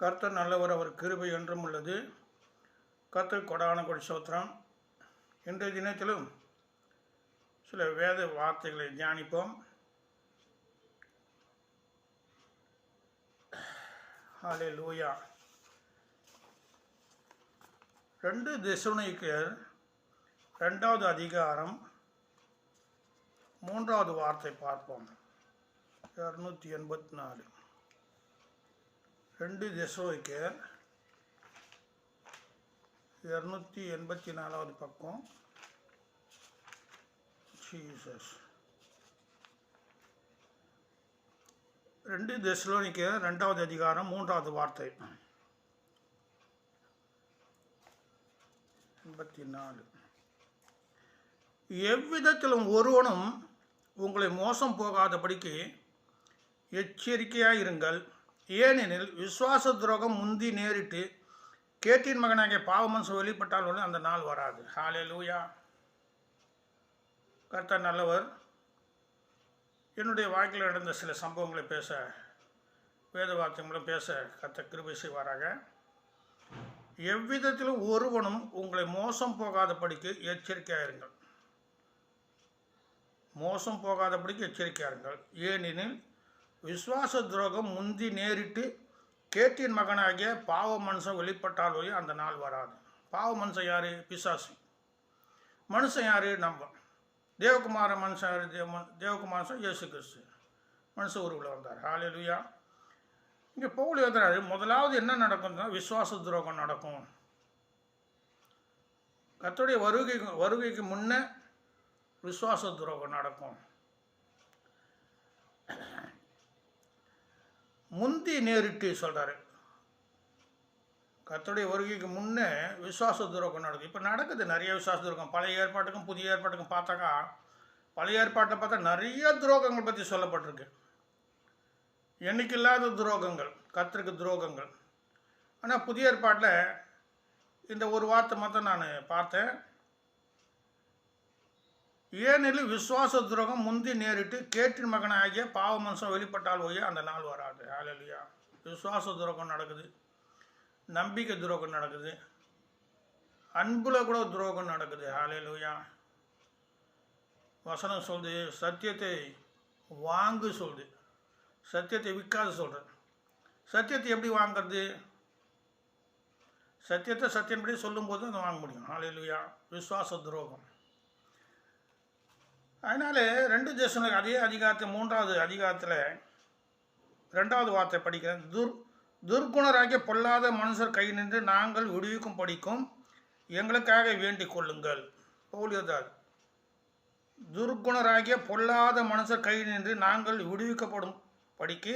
கர்த்தர் நல்லவர் அவர் கிருபை என்றும் உள்ளது. கர்த்தர் கொடான கொடி சோத்திரம். இன்றைய தினத்திலும் சில வேத வார்த்தைகளை தியானிப்போம். ஹாலே லூயா ரெண்டு திசுனைக்கர் ரெண்டாவது அதிகாரம் மூன்றாவது வார்த்தை பார்ப்போம். இரநூத்தி எண்பத்தி நாலு. ரெண்டு திசுனைக்கர் இரநூத்தி எண்பத்தி நாலாவது பக்கம். ஜீசஸ் ரெண்டு தெசலோனிக்க ரெண்டாவது அதிகாரம் மூன்றாவது வார்த்தை. எண்பத்தி நாலு. எவ்விதத்திலும் ஒருவனும் உங்களை மோசம் போகாதபடிக்கு எச்சரிக்கையாக இருங்கள் ஏனெனில் விசுவாச துரோகம் முந்தி நேரிட்டு கேட்டின் மகனாகிய பாவமன்சு வெளிப்பட்டால் ஒன்று அந்த நாள் வராது. ஹாலே லூயா கர்த்தர் நல்லவர். என்னுடைய வாழ்க்கையில் நடந்த சில சம்பவங்களை பேச வேத வார்த்தைகளும் பேச கத்த கிருபை செய்வாராக. எவ்விதத்திலும் ஒருவனும் உங்களை மோசம் போகாதபடிக்கு எச்சரிக்கையாக இருங்கள். மோசம் போகாதபடிக்கு எச்சரிக்கையாக இருங்கள். ஏனெனில் விசுவாச துரோகம் முந்தி நேரிட்டு கேட்டின் மகனாகிய பாவ மனுஷன் வெளிப்பட்டால் ஒழிய அந்த நாள் வராது. பாவ மனுஷன் யார்? பிசாசு. மனுஷன் யார்? நம்ம. தேவகுமார மனுஷன் யார்? தேவ தேவகுமாரன் இயேசு கிறிஸ்து. மனுஷ உருவில் வந்தார். ஹாலேலுயா இங்கே பவுல் எழுதுறாரு முதலாவது என்ன நடக்கும்னா விஸ்வாச துரோகம் நடக்கும். கத்துடைய வருகை வருகைக்கு முன்னே விசுவாச துரோகம் நடக்கும். முந்தி நேரிட்டு சொல்கிறாரு கத்துடைய வருகைக்கு முன்னே விசுவாச துரோகம் நடக்குது. இப்போ நடக்குது நிறைய விசுவாச துரோகம். பழைய ஏற்பாட்டுக்கும் புதிய ஏற்பாட்டுக்கும் பார்த்தாக்கா பழைய ஏற்பாட்டை பார்த்தா நிறைய துரோகங்கள் பற்றி சொல்லப்பட்டிருக்கு. எண்ணிக்கில்லாத துரோகங்கள் கர்த்தருக்கு துரோகங்கள். ஆனால் புதிய ஏற்பாட்டில் இந்த ஒரு வார்த்தை மட்டும் நான் பார்த்தேன். ஏனெனில் விசுவாச துரோகம் முந்தி நேரிட்டு கேட்டின் மகனாகிய பாவ மனுஷன் வெளிப்பட்டால் ஒழிய அந்த நாள் வராது. ஆலலியா விசுவாச துரோகம் நடக்குது. நம்பிக்கை துரோகம் நடக்குது. அன்புல கூட துரோகம் நடக்குது. ஆலையிலுயா வசனம் சொல்லுது சத்தியத்தை வாங்கு சொல்லுது. சத்தியத்தை விற்காது சொல்கிறேன் சத்தியத்தை எப்படி வாங்கிறது? சத்தியத்தை சத்தியம்படி சொல்லும்போது அதை வாங்க முடியும். ஆலையிலுயா விசுவாச துரோகம். அதனால் ரெண்டு தேசங்களுக்கு அதே அதிகாரத்தை மூன்றாவது அதிகாரத்தில் ரெண்டாவது வார்த்தை படிக்கிறேன். துர் துர்குணராகிய பொல்லாத மனுஷர் கை நின்று நாங்கள் விடுவிக்கும் படிக்கும் எங்களுக்காக வேண்டிக் கொள்ளுங்கள். பௌலியதார் துர்குணராகிய பொல்லாத மனுஷர் கை நின்று நாங்கள் விடுவிக்கப்படும் படிக்கு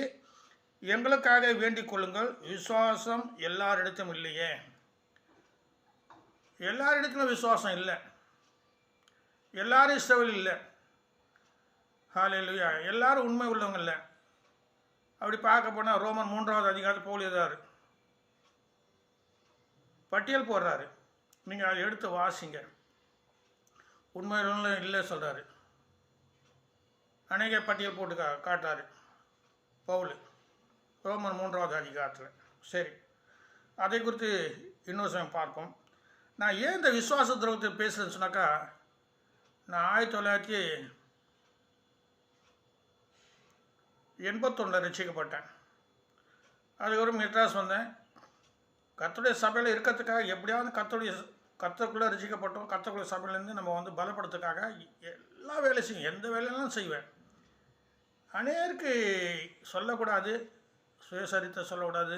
எங்களுக்காக வேண்டிக் கொள்ளுங்கள். விசுவாசம் எல்லாரிடத்தும் இல்லையே. எல்லாரிடத்திலும் விசுவாசம் இல்லை. எல்லாரும் இஷ்டவில் இல்லை. ஹாலையா எல்லாரும் உண்மை உள்ளவங்க இல்லை அப்படி பார்க்க போனால் ரோமன் மூன்றாவது அதிகாரத்தை போலியதார் பட்டியல் போடுறாரு. நீங்கள் அதை எடுத்து வாசிங்க. உண்மையிலும் இல்லை சொல்கிறாரு அநேக பட்டியல் போட்டு கா காட்டுறாரு. பவுல் ரோமன் மூன்றாவது அதிகாரத்தில். சரி. அதை குறித்து இன்னொரு சமயம் பார்ப்போம். நான் ஏன் இந்த விசுவாச துரோகத்தை பேசுகிறேன்னு சொன்னாக்கா நான் ஆயிரத்தி தொள்ளாயிரத்தி எண்பத்தொன்னில் ரசிக்கப்பட்டேன். அதுக்கப்புறம் மெட்ராஸ் வந்தேன். கத்தோடைய சபையில் இருக்கிறதுக்காக எப்படியாவது கத்தோடைய கத்தக்குள்ளே ரசிக்கப்பட்டோம். கத்தக்குள்ள சபையிலேருந்து நம்ம வந்து பலப்படுறதுக்காக எல்லா வேலையும் செய்யும் எந்த வேலையெல்லாம் செய்வேன். அநேருக்கு சொல்லக்கூடாது சுயசரித்தை சொல்லக்கூடாது.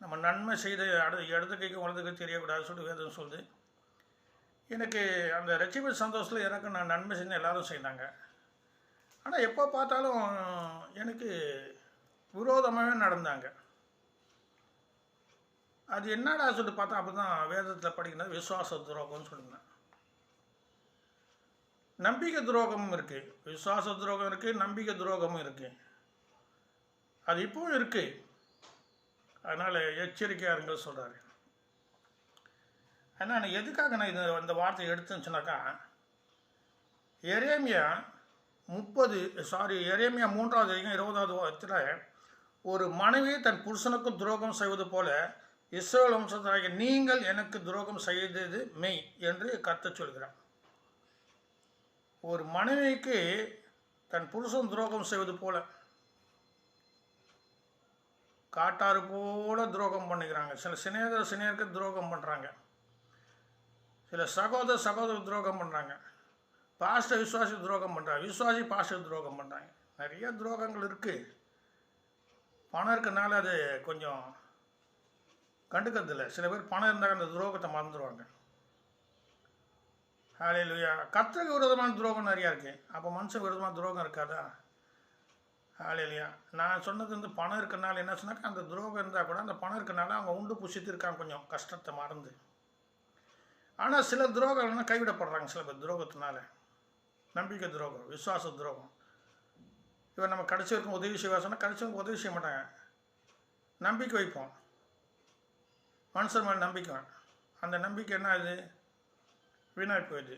நம்ம நன்மை செய்த அடு இடது கைக்கு வலது கை தெரியக்கூடாது சொல்லிட்டு வேதம் சொல்லுது. எனக்கு அந்த ரசிப்பு சந்தோஷத்தில் எனக்கு நான் நன்மை செஞ்சு எல்லாரும் செய்தாங்க ஆனால் எப்போ பார்த்தாலும் அற்புதமாகவே நடந்தாங்க. அது என்னடா சொல்லிட்டு பார்த்தா அப்போ தான் வேதத்தில் படிக்கிறது விசுவாச துரோகம்னு சொல்லுங்க. நம்பிக்கை துரோகமும் இருக்குது விசுவாச துரோகம் இருக்குது நம்பிக்கை துரோகமும் இருக்குது அது இப்பவும் இருக்குது அதனால் எச்சரிக்கையாக இருங்க சொல்கிறாரு ஆனால் எதுக்காக நான் இது அந்த வார்த்தையை எடுத்துன்னு சொன்னாக்கா எரேமியா முப்பது சாரி எரேமியா மூன்றாவது இருபதாவது வாரத்தில் ஒரு மனைவி தன் புருஷனுக்கும் துரோகம் செய்வது போல இஸ்ரேல் வம்சத்தராக நீங்கள் எனக்கு துரோகம் செய்தது மெய் என்று கத்த சொல்கிறான் ஒரு மனைவிக்கு தன் புருஷன் துரோகம் செய்வது போல காட்டாறு போல துரோகம் பண்ணிக்கிறாங்க சில சிநேகர சிநேகருக்கு துரோகம் பண்ணுறாங்க சில சகோதர சகோதர துரோகம் பண்ணுறாங்க பாஸ்டர் விசுவாசி துரோகம் பண்ணுறாங்க விசுவாசி பாஸ்டர் துரோகம் பண்ணுறாங்க நிறைய துரோகங்கள் இருக்குது பணம் இருக்கனால அது கொஞ்சம் கண்டுக்கிறதில்ல. சில பேர் பணம் இருந்தால் அந்த துரோகத்தை மறந்துடுவாங்க ஹாலேலுயா கத்திரிக்கு விரோதமான துரோகம் நிறையா இருக்கு. அப்போ மனுஷன் விரோதமான துரோகம் இருக்காதா? ஹாலேலுயா நான் சொன்னது வந்து பணம் இருக்கனால என்ன சொன்னாக்கா அந்த துரோகம் இருந்தால் கூட அந்த பணம் இருக்கனால அவங்க உண்டு புசித்து இருக்காங்க கொஞ்சம். கஷ்டத்தை மறந்து. ஆனால் சில துரோகம்லாம் கைவிடப்படுறாங்க சில பேர் துரோகத்தினால. நம்பிக்கை துரோகம் விசுவாச துரோகம். இவன் நம்ம கடைசி வரைக்கும் உதவி செய்வா சொன்னால் கடைசி வரைக்கும் உதவி செய்ய மாட்டாங்க. நம்பிக்கை வைப்போம். மனுஷன் மேலே நம்பிக்கை அந்த நம்பிக்கை என்ன ஆகுது? வீணாகி போயிடுது.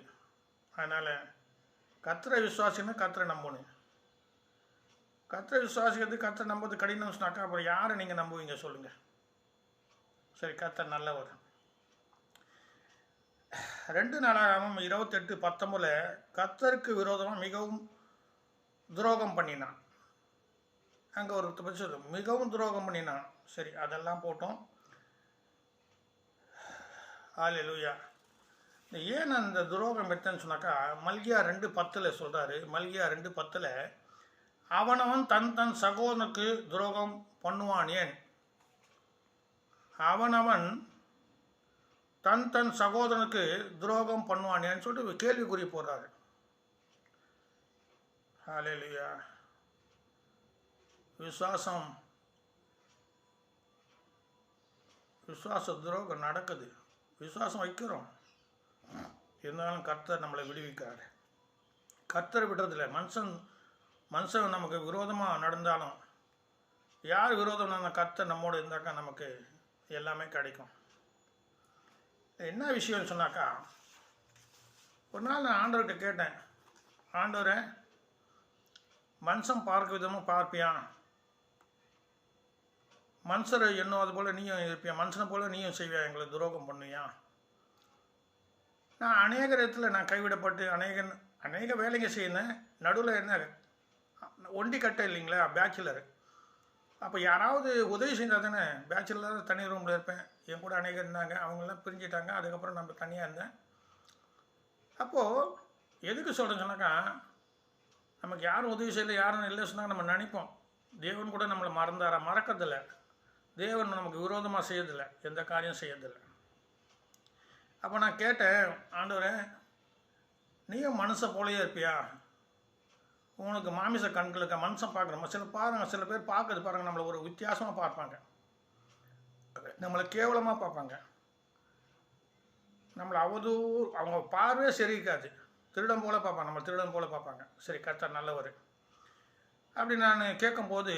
அதனால் கத்திரை விசுவாசின்னு கத்திரை நம்பணும். கத்திரை விசுவாசிக்கிறது கத்தரை நம்புறது கடினம் சொன்னாக்கா அப்புறம் யாரை நீங்கள் நம்புவீங்க சொல்லுங்கள் சரி கத்தர் நல்லவர். ரெண்டு நாளாகவும் இருபத்தெட்டு பத்தொம்பதில் கத்தருக்கு விரோதமாக மிகவும் துரோகம் பண்ணினான். அங்கே ஒரு பற்றி மிகவும் துரோகம் பண்ணினான். சரி அதெல்லாம் போட்டோம். ஆலே லூயா இந்த ஏன் அந்த துரோகம் எடுத்தேன்னு சொன்னாக்கா மல்கியா ரெண்டு பத்தில் சொல்கிறாரு மல்கியா ரெண்டு பத்தில் அவனவன் தன் தன் சகோதரனுக்கு துரோகம் பண்ணுவான் ஏன்? அவனவன் தன் தன் சகோதரனுக்கு துரோகம் பண்ணுவான் ஏன்னு சொல்லிட்டு கேள்விக்குறி போடுறாரு. ஹாலேலியா விசுவாசம் விசுவாச துரோகம் நடக்குது. விசுவாசம் வைக்கிறோம். இருந்தாலும் கர்த்தர் நம்மளை விடுவிக்கிறார் கர்த்தர் விடுறதில்ல. மனுஷன் மனுஷன் நமக்கு விரோதமாக நடந்தாலும் யார் விரோதம் நம்ம கர்த்தர் நம்மோடு இருந்தாக்கா நமக்கு எல்லாமே கிடைக்கும். என்ன விஷயம்னு சொன்னாக்கா ஒரு நாள் நான் ஆண்டவர்கிட்ட கேட்டேன். ஆண்டவரே மனுஷன் பார்க்க விதமாக பார்ப்பியா? மனுஷரை என்னும் அது போல் நீயும் இருப்பியா? மனுஷனை போல் நீயும் செய்வியா? எங்களை துரோகம் பண்ணுவியா? நான் அநேக இடத்துல நான் கைவிடப்பட்டு அநேக அநேக வேலைங்க செய்யணும் நடுவில் என்ன ஒண்டி கட்டை இல்லைங்களா? பேச்சுலர் அப்போ யாராவது உதவி செஞ்சால் தானே பேச்சுலர் தனி ரூமில் இருப்பேன். என் கூட அநேகர் இருந்தாங்க. அவங்களாம் பிரிஞ்சிட்டாங்க. அதுக்கப்புறம் நம்ம தனியாக இருந்தேன். அப்போது எதுக்கு சொல்கிறேன்னு சொன்னாக்கா நமக்கு யாரும் உதவி செய்யலை யாரும் இல்லை சொன்னாங்க நம்ம நினைப்போம். தேவன் கூட நம்மளை மறந்தாரா? மறக்கறதில்லை. தேவன் நமக்கு விரோதமாக செய்யறதில்லை. எந்த காரியம் செய்யறதில்லை. அப்போ நான் கேட்டேன் ஆண்டவரே நீயும் மனுஷன் போலயே இருப்பியா? உனக்கு மாமிச கண்களுக்கு மனுஷன் பார்க்குறோம் சில பாருங்க சில பேர் பார்க்குறது பாருங்க நம்மளை ஒரு வித்தியாசமாக பார்ப்பாங்க. நம்மளை கேவலமாக பார்ப்பாங்க. நம்மளை அவதூறு அவங்க பார்வையே சரி இருக்காது திருடம் போல பார்ப்பாங்க. நம்ம திருடன் போல பார்ப்பாங்க. சரி கர்த்தர் நல்லவர். அப்படி நான் கேட்கும்போது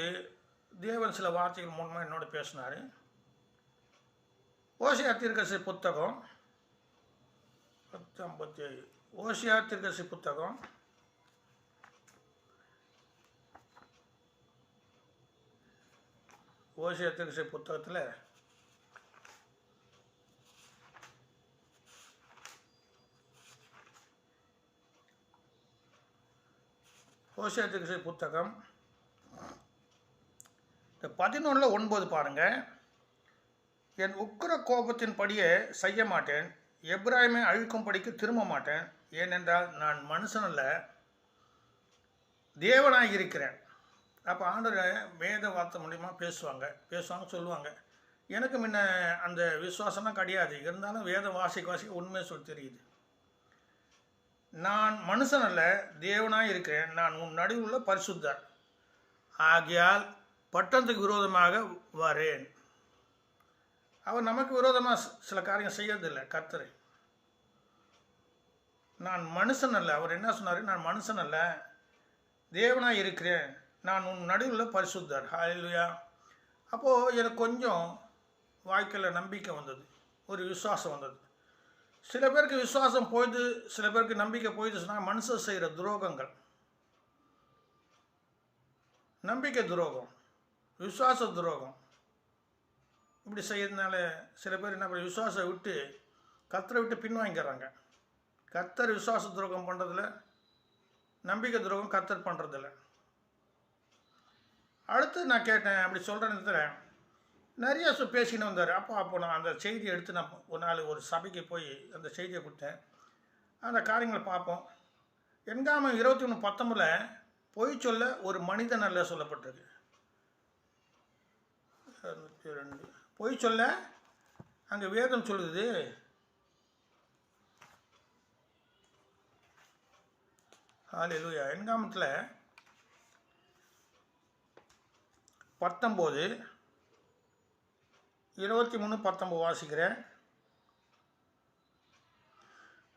தேவன் சில வார்த்தைகள் மூலமாக என்னோட பேசினார். ஓசியா திருக்கசி புத்தகம் பத்து ஐம்பத்தி ஏழு ஓசியா திருக்கசி புத்தகம் ஓசியா திருக்கசி புத்தகத்தில் ஓசியா தீர்க்கசி புத்தகம். இந்த பதினொன்றில் ஒன்பது பாருங்கள் என் உக்கிர கோபத்தின் படியே செய்ய மாட்டேன். எப்ராஹிமை அழிக்கும்படிக்கு திரும்ப மாட்டேன். ஏனென்றால் நான் மனுஷன் அல்ல தேவனாக இருக்கிறேன். அப்போ ஆண்டவர் வேத வார்த்தை மூலிமா பேசுவாங்க. பேசுவாங்க சொல்லுவாங்க. எனக்கு முன்ன அந்த விசுவாசம்லாம் கிடையாது. இருந்தாலும் வேத வாசிக்க வாசிக்க உண்மையை சொல்லி தெரியுது. நான் மனுஷன் அல்ல தேவனாக இருக்கிறேன். நான் உன் நடுவில் பரிசுத்தர். ஆகையால் பட்டணத்துக்கு விரோதமாக வரேன். அவர் நமக்கு விரோதமாக சில காரியம் செய்யறதில்லை கர்த்தரை. நான் மனுஷன் அல்ல. அவர் என்ன சொன்னார்? நான் மனுஷன் அல்ல தேவனாக இருக்கிறேன். நான் உன் நடுவில் பரிசுத்தர். ஹalleluya அப்போது எனக்கு கொஞ்சம் வாழ்க்கையில் நம்பிக்கை வந்தது. ஒரு விசுவாசம் வந்தது. சில பேருக்கு விசுவாசம் போயிடுது சில பேருக்கு நம்பிக்கை போயிடுது சொன்னால் மனுஷன் செய்கிற துரோகங்கள். நம்பிக்கை துரோகம் விசுவாச துரோகம். இப்படி செய்யறதுனால சில பேர் என்ன பண்ண விசுவாசம் விட்டு கத்தரை விட்டு பின்வாங்கிக்கிறாங்க கத்தர் விசுவாச துரோகம் பண்ணுறதில்ல நம்பிக்கை துரோகம் கத்தர் பண்ணுறதில்ல அடுத்து நான் கேட்டேன் அப்படி சொல்கிற நேரத்தில் நிறைய சொ பேசின்னு வந்தார். அப்போ அப்போ நான் அந்த செய்தியை எடுத்து நான் ஒரு நாள் ஒரு சபைக்கு போய் அந்த செய்தியை கொடுத்தேன். அந்த காரியங்களை பார்ப்போம். எண்காமம் இருபத்தி ஒன்று பத்தொம்பதில் பொய் சொல்ல ஒரு மனிதன் அல்ல சொல்லப்பட்டிருக்கு. ரெண்டு. பொய் சொல்ல அங்கே வேதம் சொல்லுது. ஹalleluya. எண்காமத்தில் பத்தொம்போது இருபத்தி மூணு பத்தொம்போது வாசிக்கிறேன்.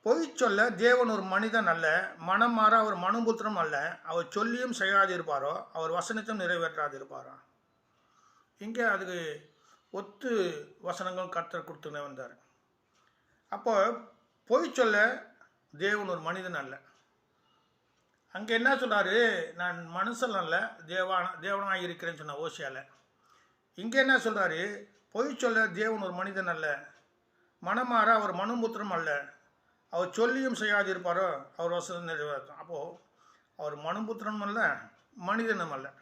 பொய் சொல்ல தேவன் ஒரு மனிதன் அல்ல மனம் மாற அவர் மனுபுத்திரம் அல்ல. அவர் சொல்லியும் செய்யாதிருப்பாரோ அவர் வசனத்தையும் நிறைவேற்றாதிருப்பாரோ? இங்கே அதுக்கு ஒத்து வசனங்கள் கத்தர் கொடுத்துனே வந்தார். அப்போ பொய் சொல்ல தேவன் ஒரு மனிதன் அல்ல. அங்கே என்ன சொன்னார்? நான் மனுஷன் அல்ல தேவான தேவனாக இருக்கிறேன்னு சொன்ன ஓசியால். இங்கே என்ன சொல்கிறாரு பொய் சொல்ல தேவன் ஒரு மனிதன் அல்ல. மனமாற அவர் மனுபுத்திரம் அல்ல. அவர் சொல்லியும் செய்யாதிருப்பாரோ? அவர் வசதி நிறைவேற்றும். அப்போது அவர் மனுபுத்திரனும் அல்ல மனிதனும் அல்ல.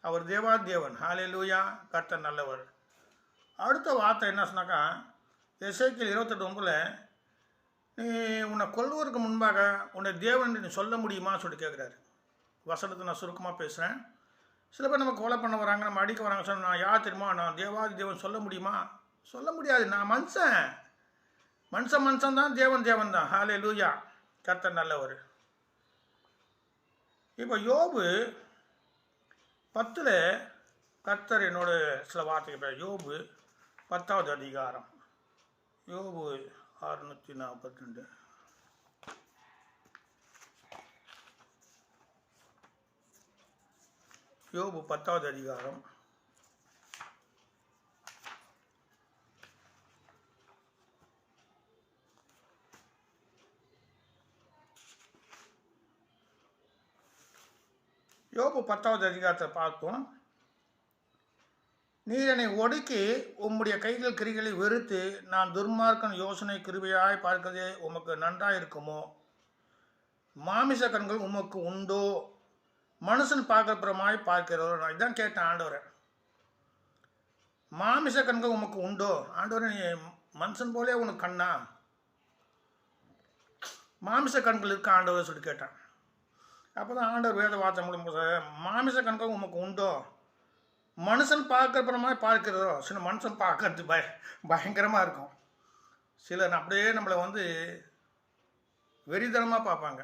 அவர் தேவா தேவன் ஹாலே லூயா கர்த்தன் நல்லவர். அடுத்த வார்த்தை என்ன சொன்னாக்கா எசைக்கில் இருபத்தெட்டு ஒன்பதில் நீ உன்னை கொல்வதற்கு முன்பாக உன்னை தேவன் நீ சொல்ல முடியுமா சொல்லிட்டு கேட்குறாரு வசனத்தை நான் சுருக்கமாக பேசுகிறேன் சில பேர் நம்ம கொலை பண்ண வராங்க நம்ம அடிக்க வராங்க சொன்னால் நான் யார் தெரியுமா? நான் தேவாதி தேவன் சொல்ல முடியுமா? சொல்ல முடியாது. நான் மனுஷன். மனுஷன் மனுஷன் தான் தேவன் தேவன் தான். ஹாலே லூயா கர்த்தர் நல்லவர். இப்போ யோபு பத்தில் கர்த்தர் என்னோட சில வார்த்தைகள் யோபு பத்தாவது அதிகாரம். யோபு அறுநூற்றி நாற்பத்தி ரெண்டு. யோபு பத்தாவது அதிகாரம். யோபு பத்தாவது அதிகாரத்தை பார்த்தோம் நீர் என்னை ஒடுக்கி உம்முடைய கைகள் கிரிகளை வெறுத்து நான் துர்மார்க்கன் யோசனை கிருபையாய் பார்க்கதே உமக்கு நன்றாக இருக்குமோ மாமிச கண்கள் உமக்கு உண்டோ? மனுஷன் பார்க்கப்புறமாய் பார்க்கிறவர் நான் இதான் கேட்டேன் ஆண்டவரை. மாமிச கண்கள் உமக்கு உண்டோ? ஆண்டவரை நீ மனுஷன் போலே உனக்கு கண்ணா? மாமிச கண்கள் இருக்க ஆண்டவரை சொல்லி கேட்டான். அப்போ தான் ஆண்டவர் வேத வார்த்தை மூலம் மாமிச கண்கள் உமக்கு உண்டோ? மனுஷன் பார்க்குற மாதிரி பார்க்கிறதோ? சில மனுஷன் பார்க்கறது பய பயங்கரமாக இருக்கும். சிலர் அப்படியே நம்மளை வந்து வெறிதனமாக பார்ப்பாங்க.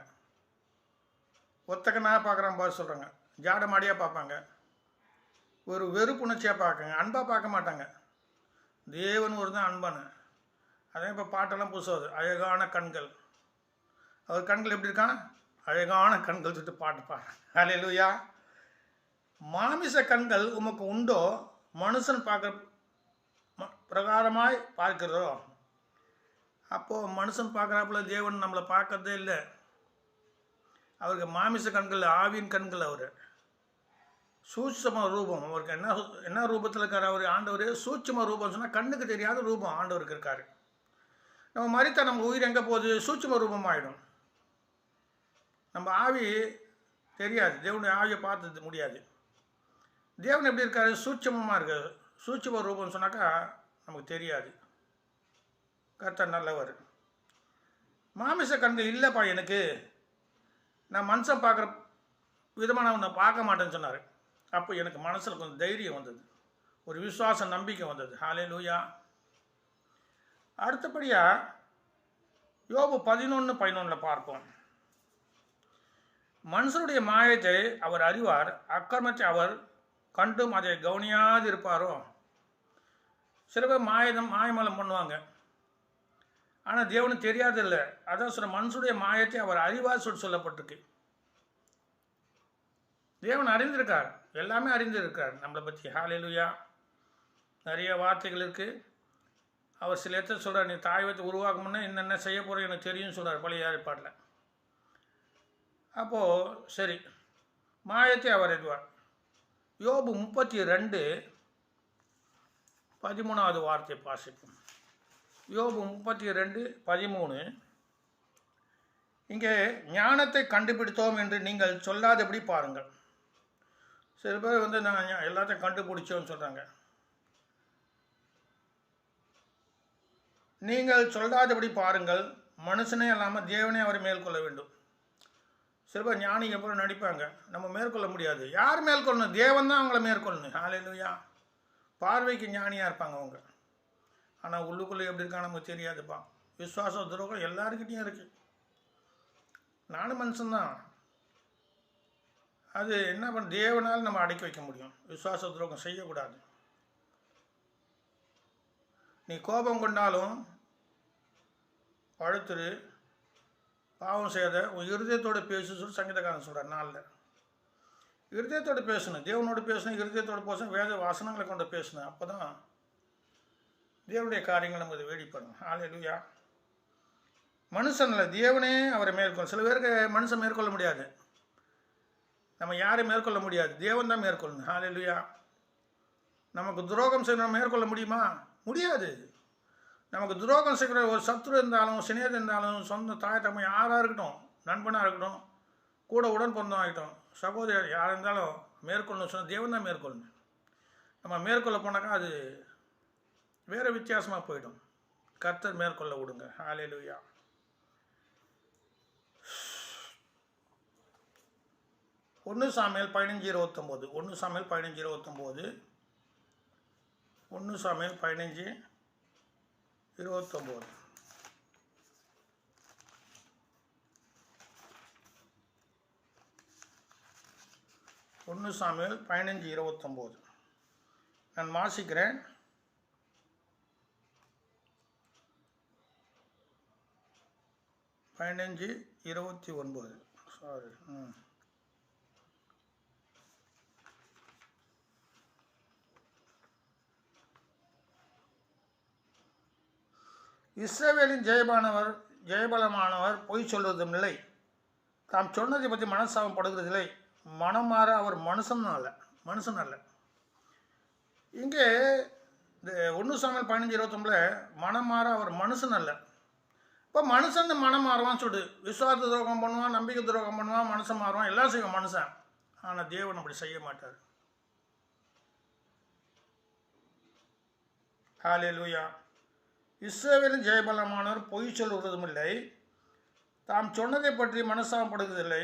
ஒத்தக்கனாக பார்க்குறான் பார்த்து சொல்கிறாங்க ஜாட மாடியாக பார்ப்பாங்க. ஒரு வெறுப்புணர்ச்சியாக பார்க்குங்க. அன்பாக பார்க்க மாட்டாங்க. தேவன் ஒரு தான் அன்பான. அதே இப்போ பாட்டெல்லாம் புதுசாகுது அழகான கண்கள். அவர் கண்கள் எப்படி இருக்கான்? அழகான கண்கள் சொல்லிட்டு பாட்டு பாடு அலையலுயா மாமிச கண்கள் உமக்கு உண்டோ? மனுஷன் பார்க்க பிரகாரமாய் பார்க்கிறதோ? அப்போது மனுஷன் பார்க்குறாப்புல தேவன் நம்மளை பார்க்கறதே இல்லை. அவருக்கு மாமிச கண்கள் ஆவியின் கண்கள் அவர். சூட்சம ரூபம். அவருக்கு என்ன என்ன ரூபத்தில் இருக்கார் அவர்? ஆண்டவர் சூட்சம ரூபம் சொன்னால் கண்ணுக்கு தெரியாத ரூபம் ஆண்டவருக்கு இருக்கார். நம்ம மறித்தா நம்ம உயிர் எங்கே போகுது? சூட்சம ரூபம் ஆகிடும் நம்ம ஆவி தெரியாது. தேவனுடைய ஆவியை பார்த்தது முடியாது. தேவன் எப்படி இருக்காரு? சூட்சமமாக இருக்காரு. சூட்சம ரூபம்னு சொன்னாக்கா நமக்கு தெரியாது. கர்த்தர் நல்லவர். மாமிச கண்கள் இல்லைப்பா எனக்கு. நான் மனுஷன் பார்க்குற விதமாக நான் உன்னை பார்க்க மாட்டேன்னு சொன்னார். அப்போ எனக்கு மனசில் கொஞ்சம் தைரியம் வந்தது. ஒரு விசுவாச நம்பிக்கை வந்தது. ஹாலே லூயா அடுத்தபடியாக யோபு பதினொன்று பதினொன்றில் பார்ப்போம். மனுஷனுடைய மாயத்தை அவர் அறிவார். அக்கிரமத்தை அவர் கண்டும் அதை கவனியாது இருப்பாரோ சில பேர் மாயதம் மாயமலம் பண்ணுவாங்க. ஆனால் தேவனு தெரியாதில்லை அதான் சொல்ல மனுஷனுடைய மாயத்தை அவர் அறிவார் சொல்லி சொல்லப்பட்டிருக்கு. தேவன் அறிந்திருக்கார். எல்லாமே அறிந்திருக்கார். நம்மளை பற்றி ஹாலிலுயா நிறைய வார்த்தைகள் இருக்குது அவர் சில இடத்துல சொல்கிறார் நீ தாய்வத்தை உருவாக்கணும்னா என்னென்ன செய்ய போகிற எனக்கு தெரியும்னு சொல்கிறார் பழைய ஏற்பாட்டில். அப்போது சரி. மாயத்தை அவர் எதுவார் யோபு முப்பத்தி ரெண்டு பதிமூணாவது வார்த்தை வாசிப்போம். யோபு முப்பத்தி ரெண்டு பதிமூணு. இங்கே ஞானத்தை கண்டுபிடித்தோம் என்று நீங்கள் சொல்லாதபடி பாருங்கள். சில பேர் வந்து நான் எல்லாத்தையும் கண்டுபிடிச்சோன்னு சொல்கிறாங்க நீங்கள் சொல்லாதபடி பாருங்கள் மனுஷனே இல்லாமல் தேவனே அவரை மேற்கொள்ள வேண்டும். சில பேர் ஞானிங்க போல நடிப்பாங்க நம்ம மேற்கொள்ள முடியாது. யார் மேற்கொள்ளணும்? தேவன் தான் அவங்கள மேற்கொள்ளணும். ஹalleluya பார்வைக்கு ஞானியாக இருப்பாங்க அவங்க. ஆனால் உள்ளுக்குள்ளே எப்படி இருக்கான்னு நமக்கு தெரியாதுப்பா. விசுவாச துரோகம் எல்லாருக்கிட்டையும் இருக்குது நானும் மனுஷன்தான். அது என்ன பண்ண தேவனால் நம்ம அடக்கி வைக்க முடியும். விசுவாச துரோகம் செய்யக்கூடாது. நீ கோபம் கொண்டாலும் பழுத்துரு பாவம் செய்யாத உன் இருதயத்தோடு பேசு சொல்லி சங்கீதக்காரன் சொல்கிறார் நாளில். இருதயத்தோடு பேசணும் தேவனோடு பேசணும் இருதயத்தோடு பேசணும் வேத வாசனங்களை கொண்டு பேசணும் அப்போ தான் தேவனுடைய காரியங்கள் நமக்கு வேடிப்படும் ஆலையிலுயா மனுஷனில் தேவனே அவரை மேற்கொள்ளும் சில பேருக்கு மனுஷன் மேற்கொள்ள முடியாது. நம்ம யாரையும் மேற்கொள்ள முடியாது? தேவன் தான் மேற்கொள்ளணும். ஆலையா நமக்கு துரோகம் செய்யணும் மேற்கொள்ள முடியுமா? முடியாது. நமக்கு துரோகம் செய்கிற ஒரு சத்ரு இருந்தாலும் சினேர் இருந்தாலும் சொந்த தாய் தம்மை யாராக இருக்கட்டும் நண்பனாக இருக்கட்டும் கூட உடன் பிறந்தம் ஆகிட்டோம் சகோதரர் யார் இருந்தாலும் மேற்கொள்ளணும் சொன்னால் தேவன் தான் மேற்கொள்ளணும். நம்ம மேற்கொள்ள போனாக்கா அது வேறு வித்தியாசமாக போயிடும். கர்த்தர் மேற்கொள்ள விடுங்க. ஹalleluya ஒன்று சாமியல் பதினஞ்சு இருபத்தொம்போது. ஒன்று சாமியல் பதினஞ்சு இருபத்தொம்போது. ஒன்று சாமியல் பதினஞ்சு இருபத்தொம்போது. ஒன்று சாமியல் பதினஞ்சு இருபத்தொம்போது. நான் வாசிக்கிறேன். பதினஞ்சு இருபத்தி ஒன்பது. சாரி ம். இஸ்ரவேலின் ஜெயபானவர் ஜெயபலமானவர் பொய் சொல்வதும் இல்லை. தாம் சொன்னதை பற்றி மனசாபம் படுகிறதில்லை. மனம் மாற அவர் மனுஷன் அல்ல. மனுஷன் அல்ல. இங்கே இந்த ஒன்று சாமியல் பதினஞ்சு இருபத்தொம்பதில் மனம் மாற அவர் மனுஷன் அல்ல. இப்போ மனுஷன் இந்த மனம் மாறுவான்னு சொல்லுது விசுவாச துரோகம் பண்ணுவான் நம்பிக்கை துரோகம் பண்ணுவான் மனுஷன் மாறுவான் எல்லாம் செய்வான் மனுஷன். ஆனால் தேவன் அப்படி செய்ய மாட்டார். ஹalleluya. இஸ்ரவேலின் ஜெயபலமானவர் பொய் சொல்லுவதும் இல்லை. தாம் சொன்னதை பற்றி மனசாகப்படுவதில்லை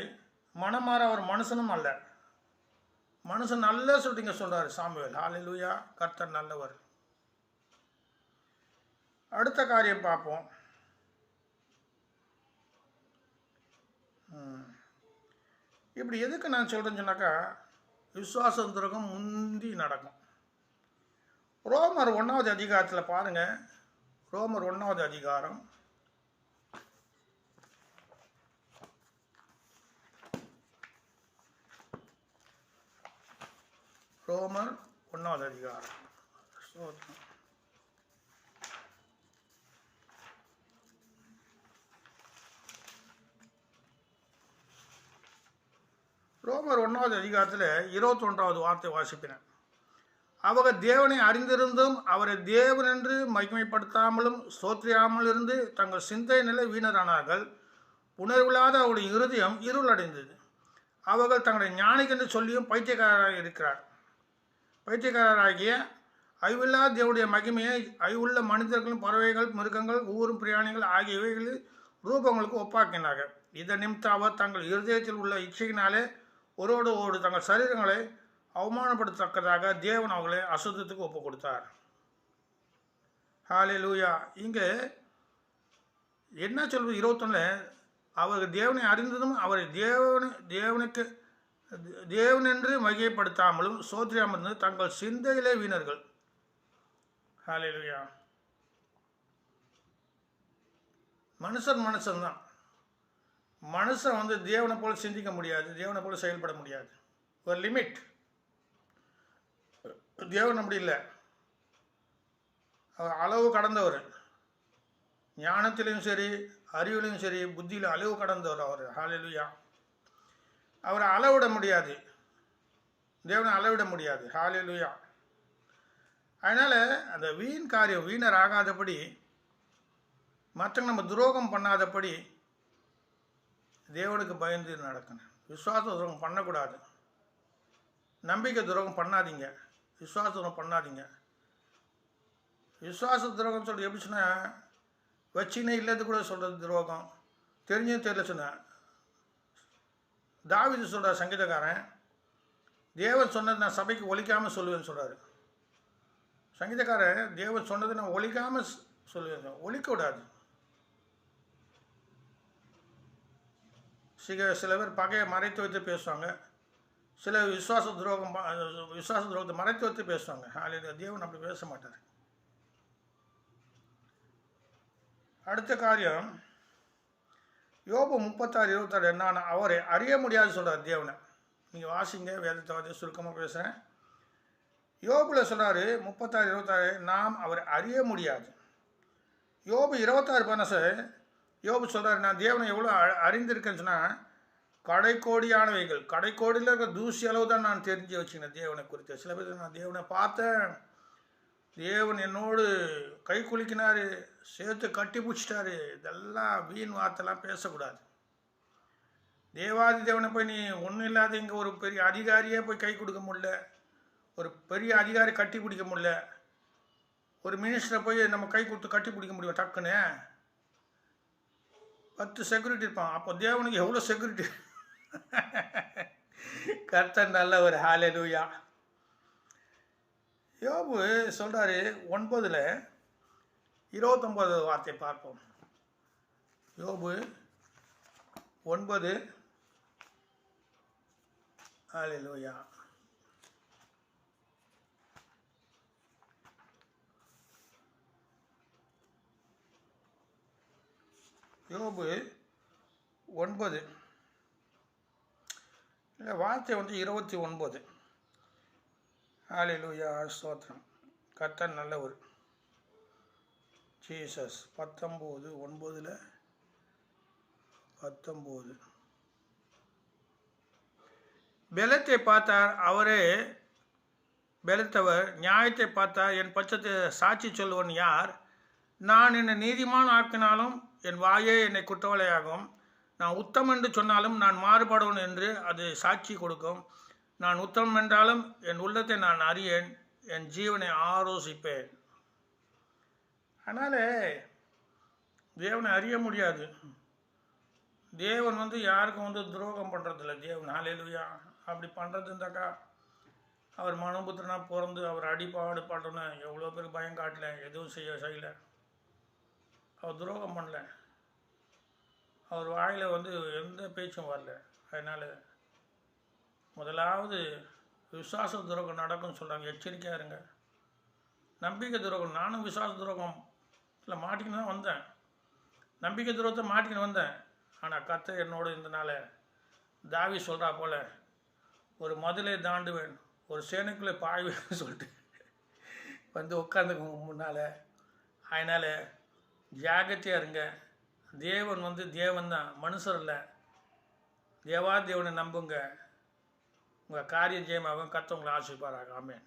மனமாற அவர் மனுஷனும் அல்ல. மனுஷன் நல்ல சொல்லிங்க சொல்கிறார் சாமுவேல். ஹalleluya. கர்த்தர் நல்லவர். அடுத்த காரியம் பார்ப்போம். இப்படி எதுக்கு நான் சொல்கிறேன்னு சொன்னாக்கா விசுவாச துரோகம் முந்தி நடக்கும். ரோமர் ஒன்றாவது அதிகாரத்தில் பாருங்க. ரோமர் ஒன்றாவது அதிகாரம். ரோமர் ஒன்றாவது அதிகாரம். ஸ்தோத்திரம். ரோமர் ஒன்றாவது அதிகாரத்தில் இருபத்தொன்றாவது வார்த்தை வாசிப்பினேன். அவங்க தேவனை அறிந்திருந்தும் அவரை தேவன் என்று மகிமைப்படுத்தாமலும் சோத்திராமல் இருந்து தங்கள் சிந்தை நிலை வீணரானார்கள் உணர்வில்லாத அவருடைய இருதயம் இருளடைந்தது. அவர்கள் தங்களை ஞானிக்கென்று சொல்லியும் பைத்தியக்காரராக இருக்கிறார். பைத்தியக்காரராகிய ஐவில்லா தேவனுடைய மகிமையை ஐவுள்ள மனிதர்களும் பறவைகள் மிருகங்கள் ஊரும் பிரியாணிகள் ஆகியவைகளில் ரூபங்களுக்கு ஒப்பாக்கினார்கள். இதன் நிமித்தம் அவர் தங்கள் இருதயத்தில் உள்ள இச்சையினாலே ஒருவோடு ஒரு தங்கள் சரீரங்களை அவமானப்படுத்தத்தக்கதாக தேவன் அவர்களை அசுத்தத்துக்கு ஒப்பு கொடுத்தார் ஹாலே லூயா இங்கே என்ன சொல்வது? இருபத்தொன்னு அவர் தேவனை அறிந்ததும் அவரை தேவனு தேவனுக்கு தேவனென்று மகிமைப்படுத்தாமலும் சோதரியாமல் தங்கள் சிந்தையிலே வீணர்கள். ஹாலே லூயா மனுஷன் மனுஷன் தான் மனுஷன் வந்து தேவனை போல் சிந்திக்க முடியாது தேவனை போல் செயல்பட முடியாது. ஒரு லிமிட். தேவன் அப்படி இல்லை. அவர் அளவு கடந்தவர். ஞானத்திலையும் சரி அறிவிலையும் சரி புத்தியில் அளவு கடந்தவர் அவர். ஹாலிலுயா அவரை அளவிட முடியாது. தேவனை அளவிட முடியாது. ஹாலிலுயா அதனால் அந்த வீண் காரியம் வீணர் ஆகாதபடி மற்றவங்க நம்ம துரோகம் பண்ணாதபடி தேவனுக்கு பயந்து நடக்கணும். விஸ்வாச துரோகம் பண்ணக்கூடாது. நம்பிக்கை துரோகம் பண்ணாதீங்க. விஸ்வாச துரோகம் பண்ணாதீங்க. விஸ்வாச துரோகம் சொல்கிறது எப்படி சொன்னால் வச்சினே இல்லது கூட சொல்கிறது துரோகம். தெரிஞ்சும் தெரியல சொன்னேன் தாவிது சொல்கிற சங்கீதக்காரன் தேவன் சொன்னது நான் சபைக்கு ஒழிக்காமல் சொல்லுவேன்னு சொல்கிறாரு சங்கீதக்காரன் தேவன் சொன்னது நான் ஒழிக்காமல் சொல்லுவேன் ஒழிக்க விடாது சில சில பேர் பகையை மறைத்து வைத்து பேசுவாங்க. சில விசுவாச துரோகம் விஸ்வாச விசுவாச துரோகத்தை மறைத்து வைத்து பேசுவாங்க. ஹalleluya தேவன் அப்படி பேச மாட்டார். அடுத்த காரியம் யோபு முப்பத்தாறு இருபத்தாறு என்னன்னா அவரை அறிய முடியாது சொல்கிறார் தேவனை. நீங்கள் வாசிங்க வேதத்தை வாசி சுருக்கமாக பேசுகிறேன் யோபுல சொல்கிறாரு முப்பத்தாறு இருபத்தாறு நாம் அவரை அறிய முடியாது. யோபு இருபத்தாறு பனசு யோபு சொல்கிறார் நான் தேவனை எவ்வளோ அ- அறிந்திருக்கேன்னு சொன்னால் கடைக்கோடியானவைகள் கடைக்கோடியில் இருக்கிற தூசி அளவு தான் நான் தெரிஞ்சு வச்சுக்கினேன் தேவனை குறித்து. சில பேர் நான் தேவனை பார்த்தேன். தேவன் என்னோடு கை குலுக்கினார் சேர்த்து கட்டி பிடிச்சிட்டாரு. இதெல்லாம் வீண் வார்த்தைலாம் பேசக்கூடாது. தேவாதி தேவனை போய் நீ ஒன்றும் இல்லாத இங்கே ஒரு பெரிய அதிகாரியே போய் கை கொடுக்க முடியல. ஒரு பெரிய அதிகாரி கட்டி பிடிக்க முடியல. ஒரு மினிஸ்டரை போய் நம்ம கை கொடுத்து கட்டி பிடிக்க முடியும் டக்குன்னு? பத்து செக்யூரிட்டி இருப்பான். அப்போ தேவனுக்கு எவ்வளோ செக்யூரிட்டி கர்த்தர் நல்ல ஒரு ஹாலலூயா யோபு சொல்கிறாரு ஒன்பதில் இருபத்தொம்பது வார்த்தை பார்ப்போம். யோபு ஒன்பது. ஹalleluya யோபு ஒன்பது. இல்லை வார்த்தை வந்து இருபத்தி ஒன்பது. ஆலிலூயா ஸ்தோத்திரம். கத்தன் நல்லவர். ஜீசஸ் பத்தொம்போது ஒன்பதில் பத்தொம்போது. பெலத்தை பார்த்தார் அவரே பெலத்தவர். நியாயத்தை பார்த்தார் என் பட்சத்தை சாட்சி சொல்லுவன் யார்? நான் என்னை நீதிமான் ஆக்கினாலும் என் வாயே என்னை குற்றவாளியாகும். நான் உத்தம் என்று சொன்னாலும் நான் மாறுபடுவேன் என்று அது சாட்சி கொடுக்கும். நான் உத்தமம் என்றாலும் என் உள்ளத்தை நான் அறியேன். என் ஜீவனை ஆரோசிப்பேன். அதனால் தேவனை அறிய முடியாது. தேவன் வந்து யாருக்கும் வந்து துரோகம் பண்ணுறதில்ல தேவன் ஆலையிலுயா அப்படி பண்ணுறது இருந்தாக்கா அவர் மனோபுத்திரனாக பிறந்து அவர் அடிப்பாடு பண்ணணும் எவ்வளோ பேர் பயம் காட்டல எதுவும் செய்ய செய்யலை. அவர் துரோகம் பண்ணல. அவர் வாயில் வந்து எந்த பேச்சும் வரல. அதனால் முதலாவது விசுவாச துரோகம் நடக்கும்னு சொல்கிறாங்க எச்சரிக்கையாக இருங்க. நம்பிக்கை துரோகம். நானும் விசுவாச துரோகம் இல்லை மாட்டிக்கின்னு தான் வந்தேன். நம்பிக்கை துரோகத்தை மாட்டிக்கின்னு வந்தேன். ஆனால் கத்தை என்னோட இருந்தனால தாவி சொல்கிறா போல் ஒரு மதுளை தாண்டுவேன் ஒரு சேனைக்குள்ளே பாய்வேன்னு சொல்லிட்டு வந்து உட்காந்துக்கு முன்னால். அதனால் ஜாகிரதையாக இருங்க. தேவன் வந்து தேவன் தான் மனுஷர் இல்லை தேவா தேவனை நம்புங்க. உங்கள் காரியம் ஜெயமாகும் கத்த உங்களை ஆசிப்பாராக ஆமேன்.